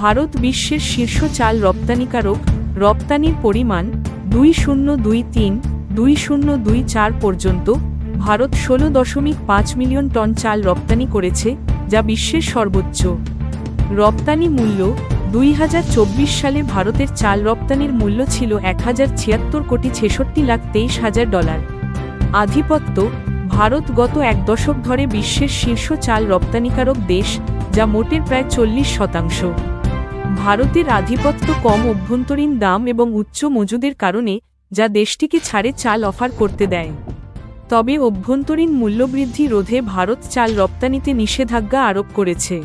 ভারত বিশ্বের শীর্ষ চাল রপ্তানিকারক, রপ্তানির পরিমাণ দুই শূন্য দুই তিন, দুই শূন্য দুই চার পর্যন্ত ভারত ষোলো দশমিক পাঁচ মিলিয়ন টন চাল রপ্তানি করেছে, যা বিশ্বের সর্বোচ্চ। রপ্তানি মূল্য দুই হাজার চব্বিশ সালে ভারতের চাল রপ্তানির মূল্য ছিল এক হাজার ছিয়াত্তর কোটি ছেষট্টি লাখ তেইশ হাজার ডলার। আধিপত্য ভারত গত এক দশক ধরে বিশ্বের শীর্ষ চাল রপ্তানিকারক দেশ, যা মোটের প্রায় চল্লিশ শতাংশ। ভারতের আধিপত্য কম অভ্যন্তরীণ দাম এবং উচ্চ মজুদের কারণে, যা দেশটিকে ছাড়ে চাল অফার করতে দেয়। তবে অভ্যন্তরীণ মূল্যবৃদ্ধি রোধে ভারত চাল রপ্তানিতে নিষেধাজ্ঞা আরোপ করেছে।